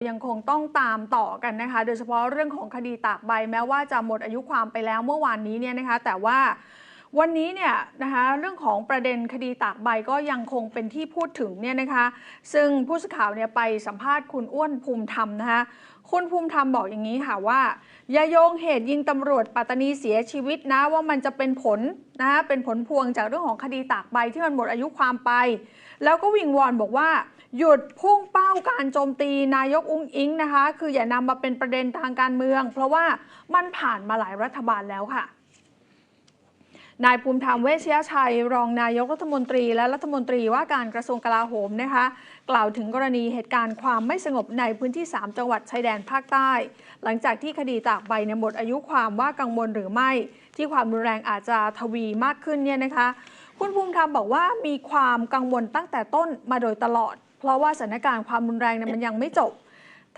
ยังคงต้องตามต่อกันนะคะ โดยเฉพาะเรื่องของคดีตากใบแม้ว่าจะหมดอายุความไปแล้วเมื่อวานนี้เนี่ยนะคะ แต่ว่าวันนี้เนี่ยนะคะเรื่องของประเด็นคดีตากใบก็ยังคงเป็นที่พูดถึงเนี่ยนะคะ ซึ่งผู้สื่อข่าวเนี่ยไปสัมภาษณ์คุณอ้วนภูมิธรรมนะคะคุณภูมิธรรมบอกอย่างนี้ค่ะว่าอย่าโยงเหตุยิงตำรวจปัตตานีเสียชีวิตนะว่ามันจะเป็นผลนะคะเป็นผลพวงจากเรื่องของคดีตากใบที่มันหมดอายุความไป แล้วก็วิงวอนบอกว่า หยุดพุ่งเป้าการโจมตีนายกอุ้งอิงนะคะ คืออย่านำมาเป็นประเด็นทางการเมือง เพราะว่ามันผ่านมาหลายรัฐบาลแล้วค่ะนายภูมิธรรมเวชยชัย รองนายกรัฐมนตรี และรัฐมนตรีว่าการกระทรวงกลาโหมนะคะ กล่าวถึงกรณีเหตุการณ์ความไม่สงบในพื้นที่ 3 จังหวัดชายแดนภาคใต้ หลังจากที่คดีตากใบในหมดอายุความว่ากังวลหรือไม่ ที่ความรุนแรงอาจจะทวีมากขึ้นเนี่ยนะคะ คุณภูมิธรรมบอกว่ามีความกังวลตั้งแต่ต้นมาโดยตลอด เพราะว่าสถานการณ์ความรุนแรงเนี่ยมันยังไม่จบ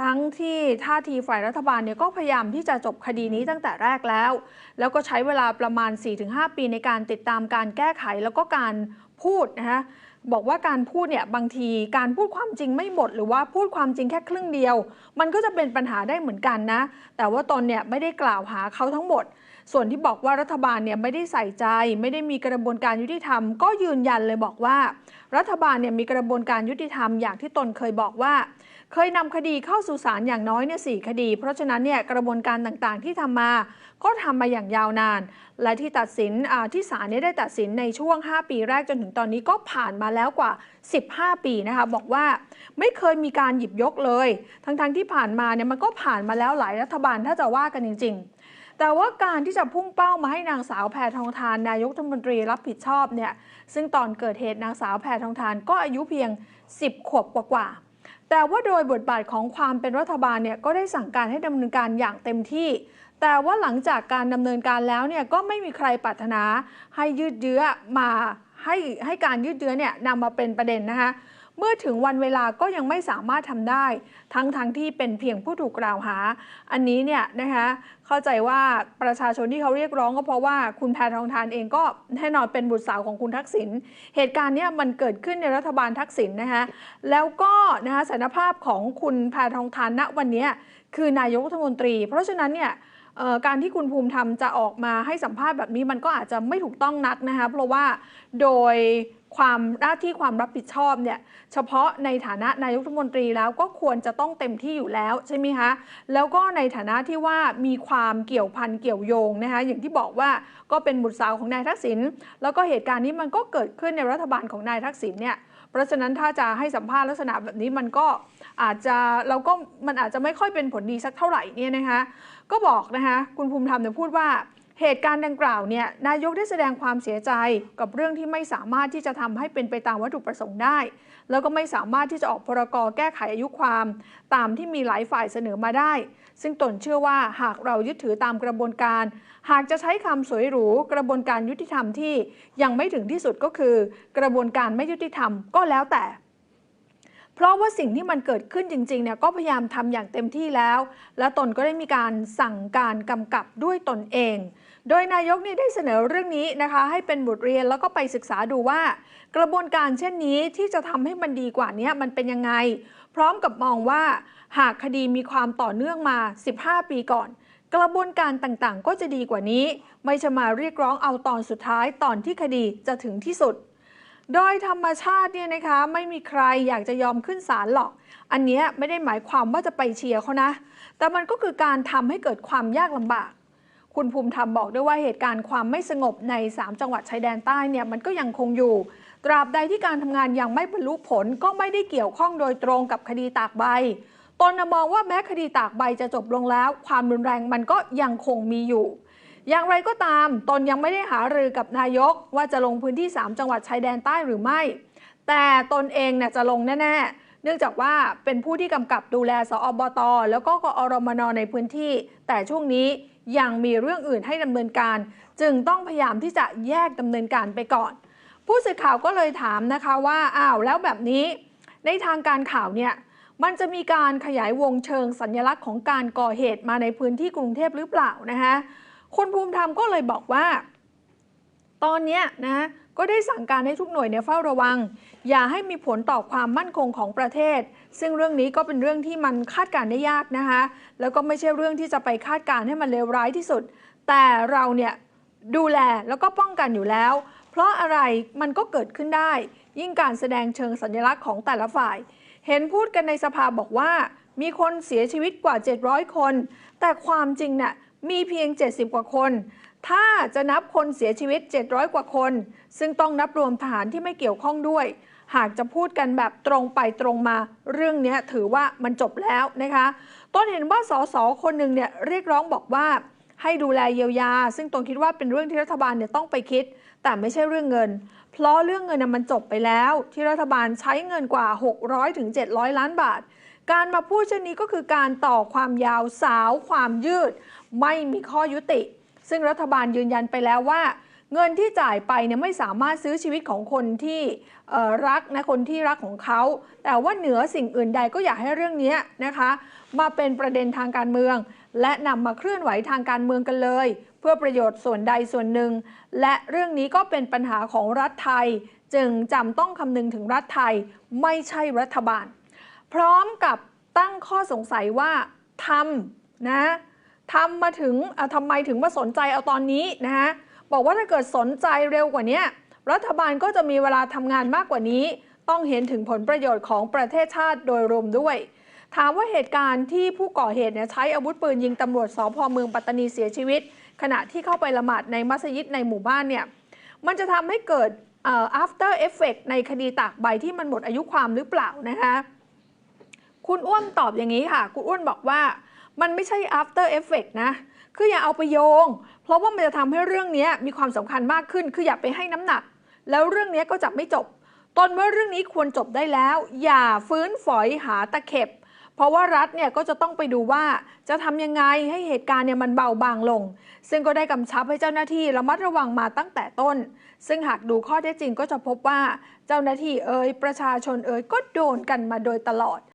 ทั้งที่ท่าทีฝ่ายรัฐบาลเนี่ยก็พยายามที่จะจบคดีนี้ตั้งแต่แรกแล้ว แล้วก็ใช้เวลาประมาณ 4-5 ปีในการติดตามการแก้ไขแล้วก็การพูดนะคะบอกว่าการพูดเนี่ยบางทีการพูดความจริงไม่หมด หรือว่าพูดความจริงแค่ครึ่งเดียว มันก็จะเป็นปัญหาได้เหมือนกันนะ แต่ว่าตนเนี่ยไม่ได้กล่าวหาเขาทั้งหมด ส่วนที่บอกว่ารัฐบาลเนี่ยไม่ได้ใส่ใจ ไม่ได้มีกระบวนการยุติธรรม ก็ยืนยันเลยบอกว่า รัฐบาลเนี่ยมีกระบวนการยุติธรรมอย่างที่ตนเคยบอกว่า เคยนำคดีเข้าสู่ศาลอย่างน้อยเนี่ยสคดี เพราะฉะนั้นเนี่ยกระบวนการต่างๆที่ทำมา ก็ทำมาอย่างยาวนาน และที่ตัดสินที่ศาลเนี่ยได้ตัดสินในช่วง 5 ปีแรกจนถึงตอนนี้ก็ผ่านมาแล้วกว่า 15 ปีนะคะบอกว่าไม่เคยมีการหยิบยกเลย ทั้งๆที่ผ่านมาเนี่ยมันก็ผ่านมาแล้วหลายรัฐบาลถ้าจะว่ากันจริง ๆ แต่ว่าการที่จะพุ่งเป้ามาให้นางสาวแพทองทานนายกรัฐมนตรีรับผิดชอบเนี่ยซึ่งตอนเกิดเหตุนางสาวแพทองทานก็อายุเพียง 10 ขวบกว่าๆแต่ว่าโดยบทบาทของความเป็นรัฐบาลเนี่ยก็ได้สั่งการให้ดำเนินการอย่างเต็มที่แต่ว่าหลังจากการดำเนินการแล้วเนี่ยก็ไม่มีใครปรารถนาให้ยืดเยื้อมาให้ให้การยืดเยื้อเนี่ยนำมาเป็นประเด็นนะคะ เมื่อถึงวันเวลาก็ยังไม่สามารถทำได้ ทั้งทั้งที่เป็นเพียงผู้ถูกกล่าวหา อันนี้เนี่ยนะคะเข้าใจว่าประชาชนที่เขาเรียกร้องก็เพราะว่าคุณแพทองทานเองก็แน่นอนเป็นบุตรสาวของคุณทักษิณเหตุการณ์เนี้มันเกิดขึ้นในรัฐบาลทักษิณนะคะแล้วก็นะคะสถารภาพของคุณแพทองทานณวันนี้คือนายกรัฐมนตรี เพราะฉะนั้นเนี่ยการที่คุณภูมิธรรมจะออกมาให้สัมภาษณ์แบบนี้มันก็อาจจะไม่ถูกต้องนักนะคะเพราะว่าโดย ความหน้าที่ความรับผิดชอบเนี่ยเฉพาะในฐานะนายกรัฐมนตรีแล้วก็ควรจะต้องเต็มที่อยู่แล้วใช่ไหมคะแล้วก็ในฐานะที่ว่ามีความเกี่ยวพันเกี่ยวโยงนะคะอย่างที่บอกว่าก็เป็นบุตรสาวของนายทักษิณแล้วก็เหตุการณ์นี้มันก็เกิดขึ้นในรัฐบาลของนายทักษิณเนี่ยเพราะฉะนั้นถ้าจะให้สัมภาษณ์ลักษณะแบบนี้มันก็อาจจะเราก็มันอาจจะไม่ค่อยเป็นผลดีสักเท่าไหร่เนี่ยนะคะก็บอกนะคะคุณภูมิธรรมเนี่ยพูดว่า เหตุการณ์ดังกล่าวเนี่ยนายกได้แสดงความเสียใจกับเรื่องที่ไม่สามารถที่จะทำให้เป็นไปตามวัตถุประสงค์ได้ แล้วก็ไม่สามารถที่จะออกพรกรแก้ไขอายุความ ตามที่มีหลายฝ่ายเสนอมาได้ ซึ่งตนเชื่อว่าหากเรายึดถือตามกระบวนการ หากจะใช้คำสวยหรูกระบวนการยุติธรรมที่ยังไม่ถึงที่สุดก็คือ กระบวนการไม่ยุติธรรมก็แล้วแต่ เพราะว่าสิ่งที่มันเกิดขึ้นจริงๆเนี่ยก็พยายามทำอย่างเต็มที่แล้ว และตนก็ได้มีการสั่งการกำกับด้วยตนเอง โดยนายกนี่ได้เสนอเรื่องนี้นะคะให้เป็นบทเรียนแล้วก็ไปศึกษาดูว่า กระบวนการเช่นนี้ที่จะทำให้มันดีกว่านี้มันเป็นยังไง พร้อมกับมองว่าหากคดีมีความต่อเนื่องมา 15 ปีก่อน กระบวนการต่างๆ ก็จะดีกว่านี้ ไม่จะมาเรียกร้องเอาตอนสุดท้ายตอนที่คดีจะถึงที่สุด โดยธรรมชาติเนี่ยนะคะไม่มีใครอยากจะยอมขึ้นศาลหรอก อันนี้ไม่ได้หมายความว่าจะไปเชียร์เขานะ แต่มันก็คือการทำให้เกิดความยากลำบาก คุณภูมิธรรมบอกด้วยว่าเหตุการณ์ความไม่สงบใน 3 จังหวัดชายแดนใต้เนี่ยมันก็ยังคงอยู่ ตราบใดที่การทำงานยังไม่บรรลุผลก็ไม่ได้เกี่ยวข้องโดยตรงกับคดีตากใบตนมองว่าแม้คดีตากใบจะจบลงแล้ว ความรุนแรงมันก็ยังคงมีอยู่ อย่างไรก็ตาม ตนยังไม่ได้หารือกับนายกว่าจะลงพื้นที่ 3 จังหวัดชายแดนใต้หรือไม่ แต่ตนเองเนี่ยจะลงแน่ ๆ เนื่องจากว่าเป็นผู้ที่กำกับดูแลสอบต แล้วก็กอรมนในพื้นที่ แต่ช่วงนี้ยังมีเรื่องอื่นให้ดำเนินการ จึงต้องพยายามที่จะแยกดำเนินการไปก่อน ผู้สื่อข่าวก็เลยถามนะคะว่าอ้าวแล้วแบบนี้ ในทางการข่าวเนี่ยมันจะมีการขยายวงเชิงสัญลักษณ์ของการก่อเหตุมาในพื้นที่กรุงเทพหรือเปล่านะคะ คุณภูมิธรรมก็เลยบอกว่า ตอนนี้นะก็ได้สั่งการให้ทุกหน่วยเนี่ยเฝ้าระวัง อย่าให้มีผลต่อความมั่นคงของประเทศ ซึ่งเรื่องนี้ก็เป็นเรื่องที่มันคาดการณ์ได้ยากนะคะแล้วก็ไม่ใช่เรื่องที่จะไปคาดการณ์ให้มันเลวร้ายที่สุด แต่เราเนี่ยดูแลแล้วก็ป้องกันอยู่แล้ว เพราะอะไรมันก็เกิดขึ้นได้ ยิ่งการแสดงเชิงสัญลักษณ์ของแต่ละฝ่าย เห็นพูดกันในสภาบอกว่า มีคนเสียชีวิตกว่า 700 คน แต่ความจริงเนี่ย มีเพียง 70 กว่าคน ถ้าจะนับคนเสียชีวิต 700 กว่าคน ซึ่งต้องนับรวมทหารที่ไม่เกี่ยวข้องด้วย หากจะพูดกันแบบตรงไปตรงมา เรื่องนี้ถือว่ามันจบแล้วนะคะ ต้นเห็นว่าสสคนหนึ่งเนี่ยเรียกร้องบอกว่าให้ดูแลเยียวยา ซึ่งตนคิดว่าเป็นเรื่องที่รัฐบาลเนี่ยต้องไปคิด แต่ไม่ใช่เรื่องเงิน เพราะเรื่องเงินน่ะมันจบไปแล้ว ที่รัฐบาลใช้เงินกว่า 600ถึง700 ล้านบาท การมาพูดเช่นนี้ก็คือการต่อความยาวสาวความยืด ไม่มีข้อยุติ ซึ่งรัฐบาลยืนยันไปแล้วว่า เงินที่จ่ายไปเนี่ยไม่สามารถซื้อชีวิตของคนที่รักนะคนที่รักของเขา แต่ว่าเหนือสิ่งอื่นใดก็อยากให้เรื่องนี้นะคะ มาเป็นประเด็นทางการเมือง และนำมาเคลื่อนไหวทางการเมืองกันเลย เพื่อประโยชน์ส่วนใดส่วนหนึ่ง และเรื่องนี้ก็เป็นปัญหาของรัฐไทย จึงจำต้องคำนึงถึงรัฐไทยไม่ใช่รัฐบาล พร้อมกับตั้งข้อสงสัยว่าทำนะทำมาถึงทำไมถึงมาสนใจเอาตอนนี้นะฮะบอกว่าถ้าเกิดสนใจเร็วกว่านี้รัฐบาลก็จะมีเวลาทำงานมากกว่านี้ ต้องเห็นถึงผลประโยชน์ของประเทศชาติโดยรวมด้วย ถามว่าเหตุการณ์ที่ผู้ก่อเหตุเนี่ยใช้อาวุธปืนยิงตำรวจสพเมืองปัตตานีเสียชีวิต ขณะที่เข้าไปละหมาดในมัสยิดในหมู่บ้านเนี่ยมันจะทำให้เกิด after effect ในคดีตากใบที่มันหมดอายุความหรือเปล่านะคะ คุณอ้วนตอบอย่างนี้ค่ะ คุณอ้วนบอกว่ามันไม่ใช่ after effect นะ คืออย่าเอาไปโยง เพราะว่ามันจะทำให้เรื่องนี้มีความสำคัญมากขึ้น คืออย่าไปให้น้ำหนัก แล้วเรื่องนี้ก็จะไม่จบ ตนว่าเรื่องนี้ควรจบได้แล้ว อย่าฟื้นฝอยหาตะเข็บ เพราะว่ารัฐเนี่ยก็จะต้องไปดูว่าจะทำยังไงให้เหตุการณ์เนี่ยมันเบาบางลง ซึ่งก็ได้กำชับให้เจ้าหน้าที่ระมัดระวังมาตั้งแต่ต้น ซึ่งหากดูข้อเท็จจริงก็จะพบว่า เจ้าหน้าที่เอ่ยประชาชนเอ่ยก็โดนกันมาโดยตลอด